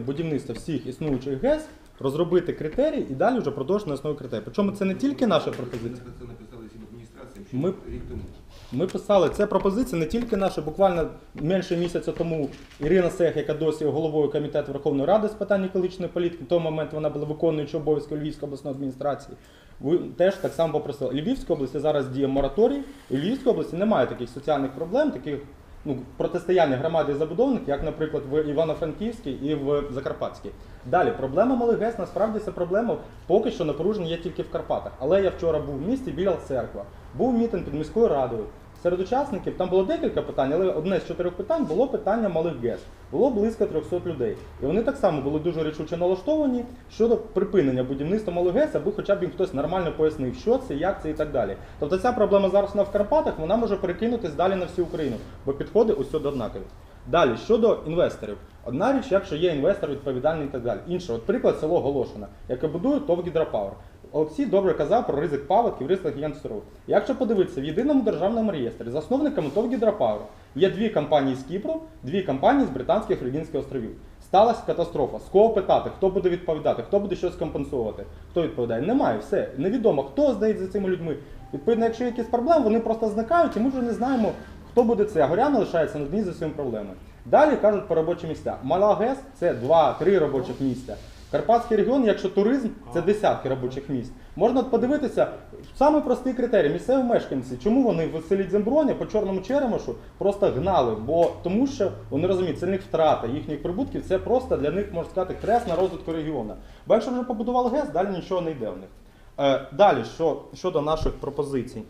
будівництва всіх існуючих ГЕС, розробити критерії і далі вже продовжити на основі критерій. Причому це не тільки наша пропозиція. Ми Ми- писали, це пропозиція не тільки наша, буквально менше місяця тому Ірина Сех, яка досі головою комітету Верховної Ради з питань екологічної політики, в той момент вона була виконуючою обов'язки Львівської обласної адміністрації. Ви теж так само попросили. Львівській області зараз діє мораторій, і в Львівській області немає таких соціальних проблем, таких ну, протистояння громади і забудовників, як, наприклад, в Івано-Франківській і в Закарпатській. Далі, проблема малих ГЕС, насправді це проблема поки що напружена є тільки в Карпатах. Але я вчора був в місті біля церква, був мітинг під міською радою. Серед учасників там було декілька питань, але одне з чотирьох питань було питання малих ГЕС. Було близько 300 людей. І вони так само були дуже рішуче налаштовані щодо припинення будівництва малих ГЕС, аби хоча б їм хтось нормально пояснив, що це, як це і так далі. Тобто ця проблема зараз вона в Карпатах, вона може перекинутись далі на всю Україну, бо підходи усюди однакові. Далі щодо інвесторів, одна річ, якщо є інвестор відповідальний і так далі. Інше, от приклад село Голошина, яке будує ТОВ Гідропауер. Олексій добре казав про ризик паводків, ризик гігантстрою. Якщо подивитися в єдиному державному реєстрі, засновниками ТОВ Гідропауер є дві компанії з Кіпру, дві компанії з Британських Регінських островів. Сталася катастрофа. З кого питати, хто буде відповідати, хто буде щось компенсувати, хто відповідає? Немає, все. Невідомо, хто стоїть за цими людьми. Відповідно, якщо є якісь проблеми, вони просто зникають, і ми вже не знаємо, хто буде це. А горяни лишаються на дні за своїми проблемами. Далі кажуть про робочі місця. Мала ГЕС це 2-3 робочих місця. Карпатський регіон, якщо туризм, це десятки робочих місць. Можна подивитися, саме простий критерій, місцеві мешканці, чому вони в селі Дземброні по чорному черемошу просто гнали, бо тому що вони розуміють, це не втрата їхніх прибутків, це просто для них, можна сказати, хрест на розвитку регіону. Бо якщо вже побудували ГЕС, далі нічого не йде в них. Е, далі, що, щодо наших пропозицій.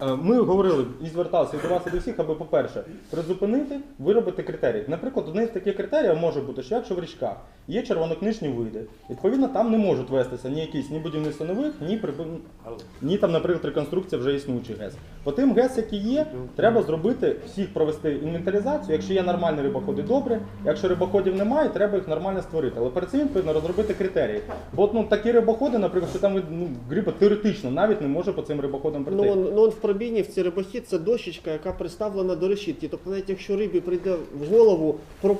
Е, Ми говорили і зверталися і до вас і до всіх, аби, по-перше, призупинити, виробити критерії. Наприклад, один з таких критеріїв може бути, що якщо в річках є червонокнижні види, відповідно, там не можуть вестися ні якісь ні будівництво нових, ні ні там, наприклад, реконструкція вже існуючих ГЕС. По тим ГЕС, які є, треба зробити всіх провести інвентаризацію. Якщо є нормальні рибоходи, добре. Якщо рибоходів немає, треба їх нормально створити. Але перед цим відповідно розробити критерії. Бо ну, такі рибоходи, наприклад, що там ну, гриба теоретично навіть не може по цим рибоходам прийти. Ну, ці рибохід це дощечка, яка приставлена до решітки. Тобто навіть якщо рибі прийде в голову про,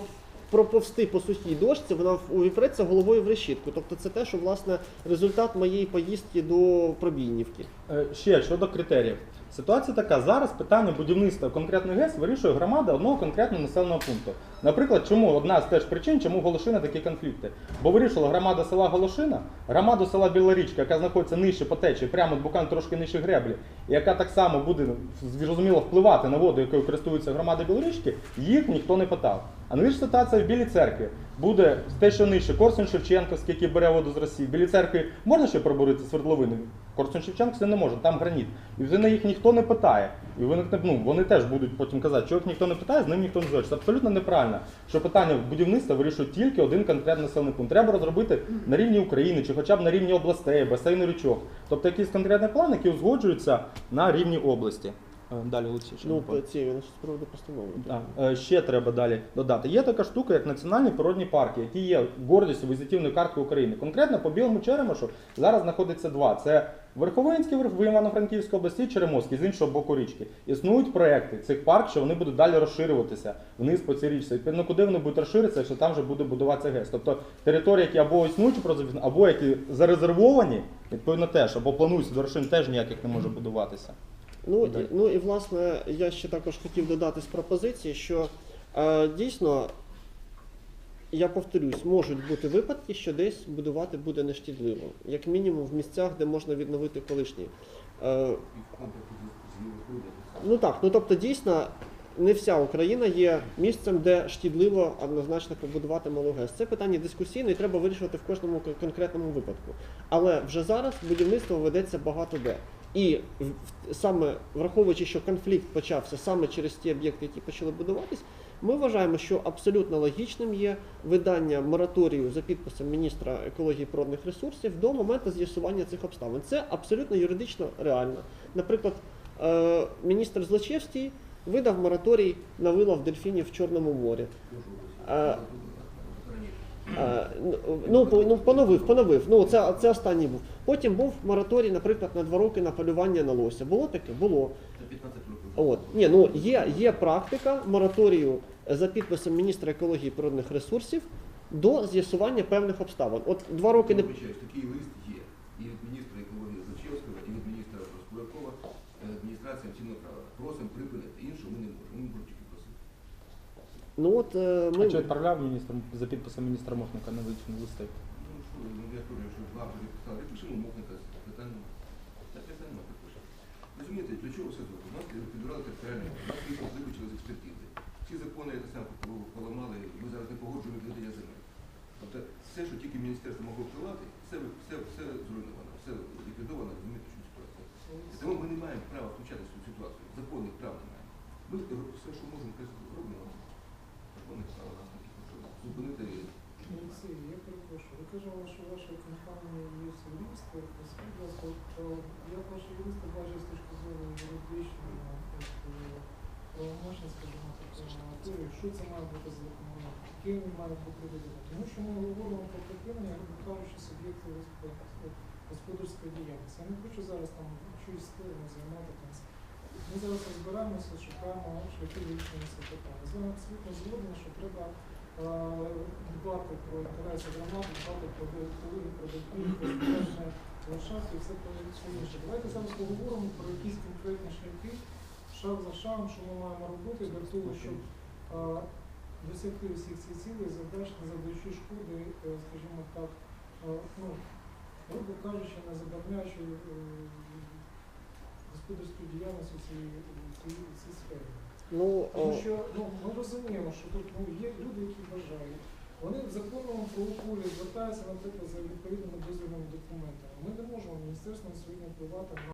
проповсти по сухій дошці, вона увіпреться головою в решітку. Тобто це те, що власне результат моєї поїздки до пробійнівки. Е, Ще щодо критеріїв. Ситуація така: зараз питання будівництва конкретної ГЕС вирішує громада одного конкретного населеного пункту. Наприклад, чому одна з теж причин, чому Голошина такі конфлікти? Бо вирішила громада села Голошина, громаду села Білорічка, яка знаходиться нижче по течії, прямо буквально трошки нижче греблі, і яка так само буде зрозуміло впливати на воду, якою користується громада Білорічки, їх ніхто не питав. А ж ситуація в Білій церкві. Буде те, що нижче, Корсун Шевченківський, який бере воду з Росії. В Білій церкві можна ще пробурити свердловини? Корсун Шевченківський не може, там граніт. І вже на їх ніхто не питає. І виникне, ну, вони теж будуть потім казати, що їх ніхто не питає, з ним ніхто не зводиться. Це абсолютно неправильно, що питання будівництва вирішує тільки один конкретний населений пункт. Треба розробити на рівні України чи хоча б на рівні областей, басейну річок. Тобто якийсь конкретний план, який узгоджується на рівні області. Е, Далі Олексій. що Ну, ці він з приводу постанови. а, е, ще треба далі додати. Є така штука, як національні природні парки, які є гордістю візитівної картки України. Конкретно по Білому Черемошу зараз знаходиться два: це Верховинський верх в Івано-Франківській області, Черемоський з іншого боку річки. Існують проекти цих парків, що вони будуть далі розширюватися вниз по цій річці. Відповідно, куди вони будуть розширитися, якщо там вже буде будуватися ГЕС. Тобто території, які або існують прозові- або які зарезервовані, відповідно теж, або плануються до вершин, теж ніяких не може будуватися. Ну, і, ну і власне я ще також хотів додати з пропозиції, що е, дійсно, я повторюсь, можуть бути випадки, що десь будувати буде нешкідливо, як мінімум в місцях, де можна відновити колишні. Е, ну так, ну тобто дійсно. Не вся Україна є місцем, де шкідливо однозначно побудувати малу ГЕС. Це питання дискусійне і треба вирішувати в кожному конкретному випадку. Але вже зараз будівництво ведеться багато де. І саме враховуючи, що конфлікт почався саме через ті об'єкти, які почали будуватись, ми вважаємо, що абсолютно логічним є видання мораторію за підписом міністра екології природних ресурсів до моменту з'ясування цих обставин. Це абсолютно юридично реально. Наприклад, е, міністр Злочевський видав мораторій на вилов дельфінів в Чорному морі. Е, Ну, по- ну, поновив, поновив. Ну, це, це останній був. Потім був мораторій, наприклад, на два роки на полювання на лося. Було таке? Було. Це 15 років. От. Ні, ну, є, є практика мораторію за підписом міністра екології і природних ресурсів до з'ясування певних обставин. От два роки не такий лист є. І від міністра екології Зачевського, і від міністра Розкулякова е, адміністрація всім направила. Просимо припинити. Іншого ми не можемо. Ми. Ну от е, А чи відправляв міністр за підписом міністра Мохника на аналогічні листи? Ну що, ну я кажу, що два вже підписали. Пишемо мовника питань нема. Та питань нема, підпишемо. Розумієте, для чого все зробили? У нас підбирали територіальні, у нас їх виключили з експертизи. Всі закони я те саме поламали, ми зараз не погоджуємо відведення земель. Тобто все, що тільки міністерство могло впливати, все, все, все зруйновано, все ліквідовано, розумієте, що ситуація. І тому ми не маємо права втручатися в цю ситуацію. Законних прав не маємо. Ми все, що можемо, зробимо, Олексій, я перепрошую. Ви казали, що ваша компанія є от, е, як ваші юристи з точки зору юридичної, от, е, правомочні, скажімо так, натурі, що це має бути за документ, яким має бути виданий. Тому що ми говоримо про припинення, грубо кажучи, суб'єктів господарської- діяльності. Я не хочу зараз там чиюсь сторону займати там. Ми зараз розбираємося, шукаємо шляхи вирішення цього питання. З вами абсолютно згоден, що треба е, дбати про інтереси громади, дбати про екологію, про про збереження і все інше. Давайте зараз поговоримо про якісь конкретні шляхи, шаг за шагом, що ми маємо робити для того, щоб е, досягти всіх цих цілей, завдаючи шкоди, е, скажімо так, ну, грубо кажучи, не забороняючи е, господарську діяльність у цій, сфері. ну Тому що ну, ми розуміємо, що тут ну, є люди, які бажають. Вони в законному правополі звертаються, наприклад, за відповідними дозвільними документами. Ми не можемо міністерством сьогодні впливати на